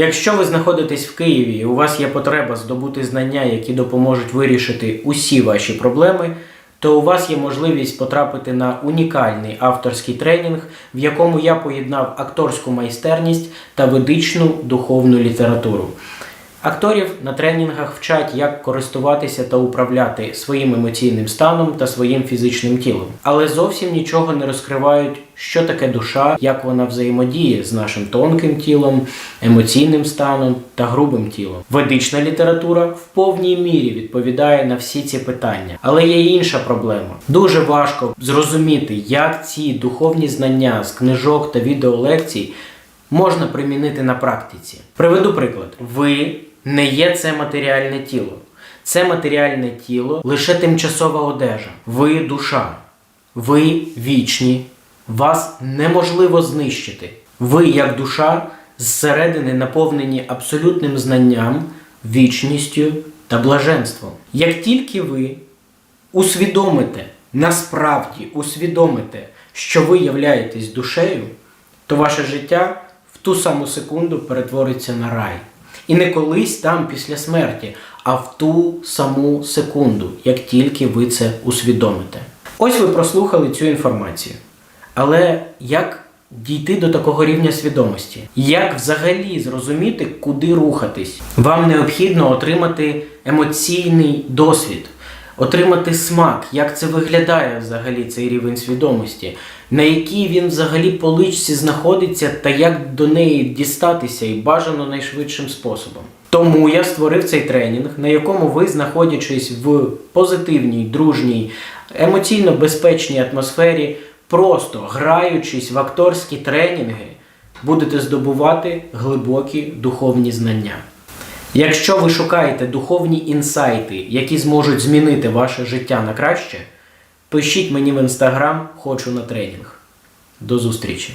Якщо ви знаходитесь в Києві і у вас є потреба здобути знання, які допоможуть вирішити усі ваші проблеми, то у вас є можливість потрапити на унікальний авторський тренінг, в якому я поєднав акторську майстерність та ведичну духовну літературу. Акторів на тренінгах вчать, як користуватися та управляти своїм емоційним станом та своїм фізичним тілом, але зовсім нічого не розкривають, що таке душа, як вона взаємодіє з нашим тонким тілом, емоційним станом та грубим тілом. Ведична література в повній мірі відповідає на всі ці питання, але є інша проблема. Дуже важко зрозуміти, як ці духовні знання з книжок та відеолекцій можна примінити на практиці. Приведу приклад: ви не є це матеріальне тіло. Це матеріальне тіло лише тимчасова одежа. Ви душа. Ви вічні. Вас неможливо знищити. Ви, як душа, зсередини наповнені абсолютним знанням, вічністю та блаженством. Як тільки ви усвідомите, насправді усвідомите, що ви являєтесь душею, то ваше життя в ту саму секунду перетвориться на рай. І не колись там після смерті, а в ту саму секунду, як тільки ви це усвідомите. Ось ви прослухали цю інформацію. Але як дійти до такого рівня свідомості? Як взагалі зрозуміти, куди рухатись? Вам необхідно отримати емоційний досвід, отримати смак, як це виглядає взагалі цей рівень свідомості, на якій він взагалі поличці знаходиться та як до неї дістатися і бажано найшвидшим способом. Тому я створив цей тренінг, на якому ви, знаходячись в позитивній, дружній, емоційно безпечній атмосфері, просто граючись в акторські тренінги, будете здобувати глибокі духовні знання. Якщо ви шукаєте духовні інсайти, які зможуть змінити ваше життя на краще, пишіть мені в інстаграм Хочу на тренінг. До зустрічі!